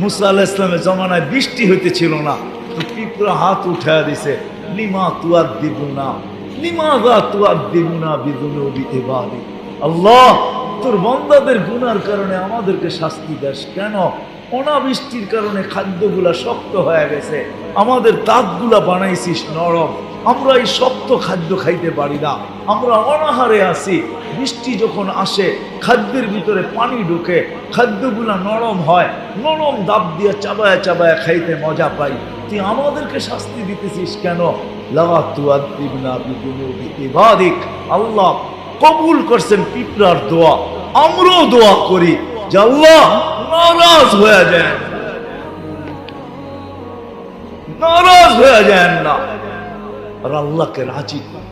মুসা আল্লাহ ইসলামের জমানায় বৃষ্টি হইতেছিল না। তো পিঁপড়া হাত উঠা দিছে, লিমা তুয়ার দিব না লিমা গা তুয়ার দিব না বিদুন বিধে আল্লাহ, তোর বন্দাদের গুনার কারণে আমাদেরকে শাস্তি দাস কেন? অনাবৃষ্টির কারণে খাদ্যগুলা শক্ত হয়ে গেছে। আমাদের দাঁতগুলা বানাইছিস নরম। আমরা এই শক্ত খাদ্য খাইতে পারি না। আমরা অনাহারে আছি। বৃষ্টি যখন আসে, খাদ্যের ভিতরে পানি ঢুকে, খাদ্যগুলা নরম হয়, নরম দাব দিয়ে চাবায়া চাবায়া খাইতে মজা পাই। তুই আমাদেরকে শাস্তি দিতেছিস কেন? আল্লাহ কবুল করছেন পিঁপড়ার দোয়া। আমরাও দোয়া করি যে আল্লাহ নারাজ হয়ে যায় নারাজ হয়ে যায় না। আর আল্লাহকে রাজি করা।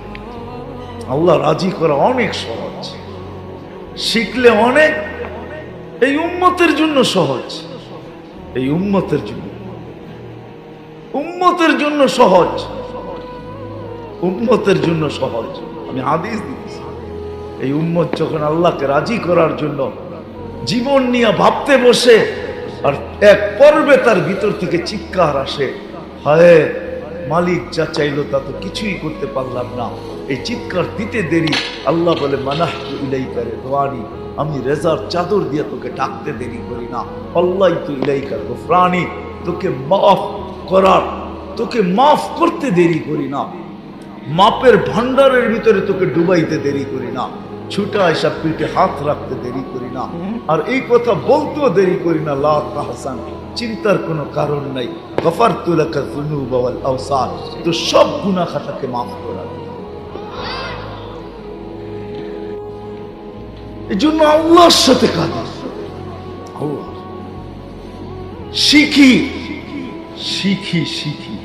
আল্লাহ রাজি করা অনেক সহজ। শিখলে অনেক, এই উম্মতের জন্য সহজ। এই উম্মতের জন্য। উম্মতের জন্য সহজ। উম্মতের জন্য সহজ। আমি আদেশ দিচ্ছি এই উম্মত যখন আল্লাহকে রাজি করার জন্য জীবন নিয়ে ভাবতে বসে, আর এক পর্বে তার ভিতর থেকে চিৎকার আসে, হায় মালিক যা চাইলো তা তো কিছুই করতে পারলাম না। এই চিৎকার দিতে দেরি। আল্লাহ বলে মানাহ ইলাই করে দোয়ানি আমি রেজার চাদর দিয়ে তোকে ডাকতে দেরি করি না। আল্লাহ তো ইলাইকার গোফরানি। তোকে মাফ করার, তোকে মাফ করতে দেরি করি না। মাপের ভান্ডারের ভিতরে তোকে ডুবাইতে দেরি করি না। ছুটা এসব পিঠে হাত রাখতে দেরি করি না। আর এই কথা বলতেও দেরি করি না, লা তাহসান। চিন্তার কোনো কারণ নাই। আল্লাহর সাথে কাঁদি। শিখি। শিখি শিখি।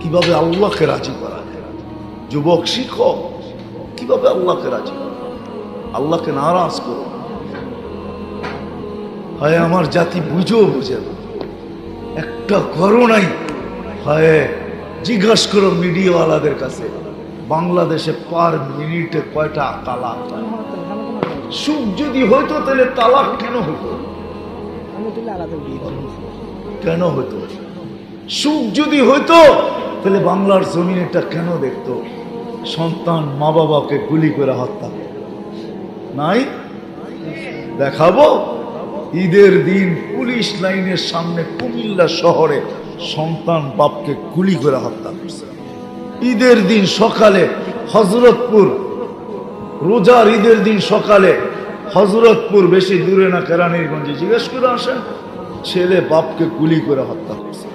কীভাবে আল্লাহকে রাজি করা যুবক শিখো কীভাবে আল্লাহকে রাজি করা আল্লাহকে নারাজ করো। হয়, আমার জাতি বুঝো বুঝে না। একটা করো নাই। হয়, জিজ্ঞাসা করো মিডিয়াওয়ালাদের কাছে। বাংলাদেশে পার মিনিটে কয়টা তালাক? সুখ যদি হইতো, তাহলে তালাক কেন হতো কেন হতো সুখ যদি হইতো, তাহলে বাংলার জমিনেটা কেন দেখতো? সন্তান মা বাবাকে গুলি করে হত্যা। নাই? দেখাবো? ঈদের দিন পুলিশ লাইনের সামনে কুমিল্লা শহরে সন্তান বাপকে গুলি করে হত্যা করছে। ঈদের দিন সকালে হজরতপুর, রোজার ঈদের দিন সকালে হজরতপুর বেশি দূরে না কেরানীরগঞ্জে জিজ্ঞেস করে আসেন, ছেলে বাপকে গুলি করে হত্যা করছে।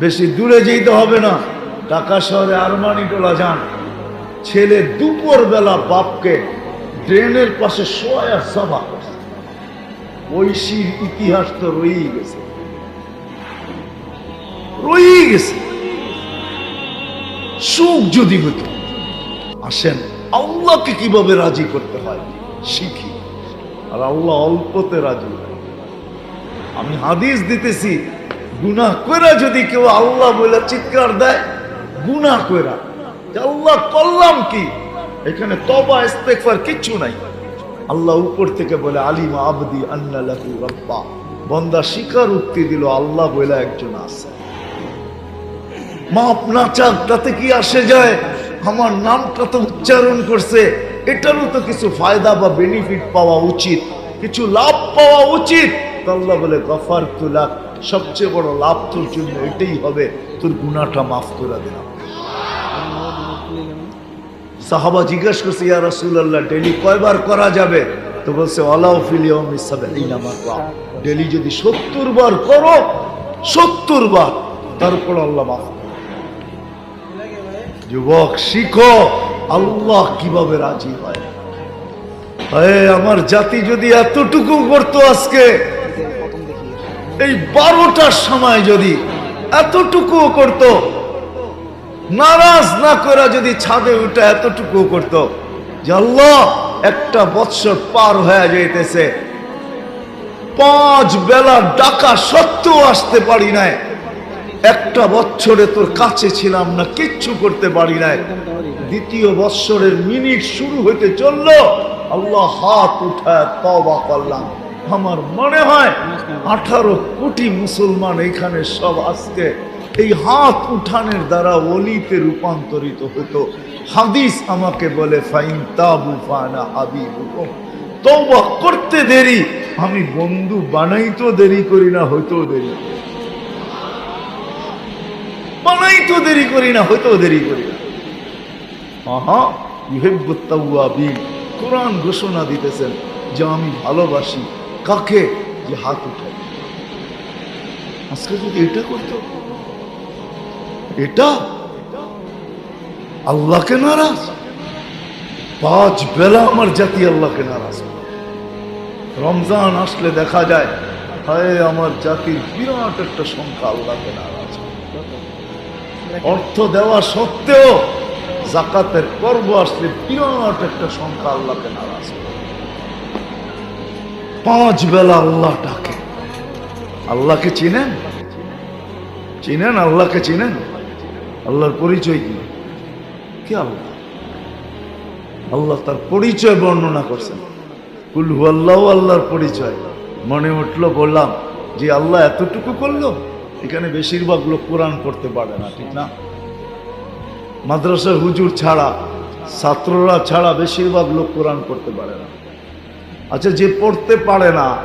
বেশি দূরে যেতে হবে না, ঢাকা শহরে আরমানি টোলা যান। ছেলে দুপুর বেলা বাপকে ড্রেনের পাশে শোয়া সভা ঐশীর ইতিহাস তো রয়েই গেছে। রয়েই গেছে। সুখ যদি হতো, আসেন আল্লাহকে কীভাবে রাজি করতে হয় শিখি। আর আল্লাহ অল্পতে রাজি আমি হাদিস দিতেছি, গুনাহ কইরা যদি কেউ আল্লাহ বলে চিৎকার দেয়, গুনাহ কইরা। আল্লাহ করলাম কি? এখানে তবা, ইস্তেগফার কিচ্ছু নাই। আল্লাহ উপর থেকে বলে, আলিমা আবদি আন্না রাব্বা। বন্দা শিকার উক্তি দিল, আল্লাহ বলে একজন আছে। তাতে কি আসে যায়? আমার নামটা তো উচ্চারণ করছে। এটারও তো কিছু ফায়দা বা বেনিফিট পাওয়া উচিত, কিছু লাভ পাওয়া উচিত। আল্লাহ বলে গফার তুলা সবচেয়ে বড় লাভ তোর জন্য এটাই হবে, তোর গুনাটা মাফ করে দিলাম সাহাবা জিজ্ঞেস করছে, ইয়া রাসূলুল্লাহ ডেলি কয়বার করা যাবে? তো বলছে ডেলি যদি 70 বার করো 70 বার, তারপর আল্লাহ মাফ। যুবক, শিখো, আল্লাহ কীভাবে রাজি হয়। আমার জাতি যদি এতটুকু করতো আজকে, এই বারোটার সময় যদি এতটুকু করত নারাজ না করে যদি ছাদে উঠে এতটুকু করত একটা বৎসর পার হয়ে যাইতেছে। পাঁচ বেলা ডাকা সত্ত্বেও আসতে পারি নাই। একটা বছরে তোর কাছে ছিলাম না, কিচ্ছু করতে পারি নাই। দ্বিতীয় বৎসরের মিনিট শুরু হইতে চলল, আল্লাহ হাত উঠায় তবা করলাম। আমার মনে হয় আঠারো কোটি মুসলমান এখানে সব আজকে এই হাত উঠানের দ্বারা অলিতে রূপান্তরিত হতো। হাদিস আমাকে বলে, ফাইন তাবু ফানা হাবিবুকুম। তওবা করতে দেরি, আমি বন্ধু বানাইতো দেরি করি না হইতো দেরি বানাইতো দেরি করি না হইতো দেরি করি না। কোরআন ঘোষণা দিতেছেন যে আমি ভালোবাসি। কাকে? যে হাত উঠাই আজকে যদি এটা করতো? এটা? আল্লাহকে নারাজ? পাঁচ বেলা আমার জাতি আল্লাহকে নারাজ। রমজান আসলে দেখা যায়, হায়, আমার জাতির বিরাট একটা সংখ্যা আল্লাহকে নারাজ। অর্থ দেওয়া সত্ত্বেও জাকাতের পর্ব আসলে বিরাট একটা সংখ্যা আল্লাহকে নারাজ। পাঁচ বেলা আল্লাহ ডাকে। আল্লাহকে চিনেন? চিনেন? আল্লাহকে চিনেন? আল্লাহর পরিচয় কি? কি আল্লাহ? আল্লাহ তার পরিচয় বর্ণনা করছেন। কুলহু আল্লাহ আল্লাহর পরিচয়। মনে উঠল, বললাম যে আল্লাহ এতটুকু করল, এখানে বেশিরভাগ লোক কোরআন পড়তে পারে না, ঠিক না? মাদ্রাসার হুজুর ছাড়া, ছাত্ররা ছাড়া বেশিরভাগ লোক কোরআন করতে পারে না। আচ্ছা যে পড়তে পারে না,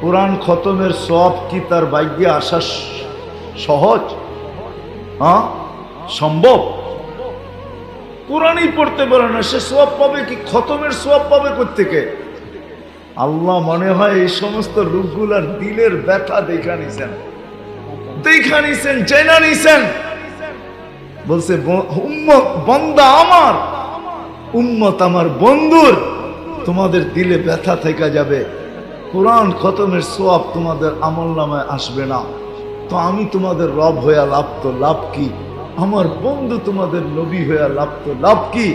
কোরআন খতমের সব কি তার বাইকে আসা সহজ? হ্যাঁ? সম্ভব? কোরআনই পড়তে পারে না, সে সোয়াব পাবে কি? খতমের সোয়াব পাবে কোথেকে আল্লাহ মনে হয় এই সমস্ত রূপগুলার দিলের ব্যথা দেখা নিছেন। দেখা নিছেন চেনা নিছেন। বলছে বন্দা আমার, উম্মত আমার বন্ধুর, তোমাদের দিলে ব্যথা থেকে যাবে। কোরআন খতমের সোয়াব তোমাদের আমল নামায় আসবে না। তো আমি তোমাদের রব হইয়া লাভ, তো লাভ কি? আমার বন্ধু তোমাদের নবী হইয়া লাভ তো লাভ কি?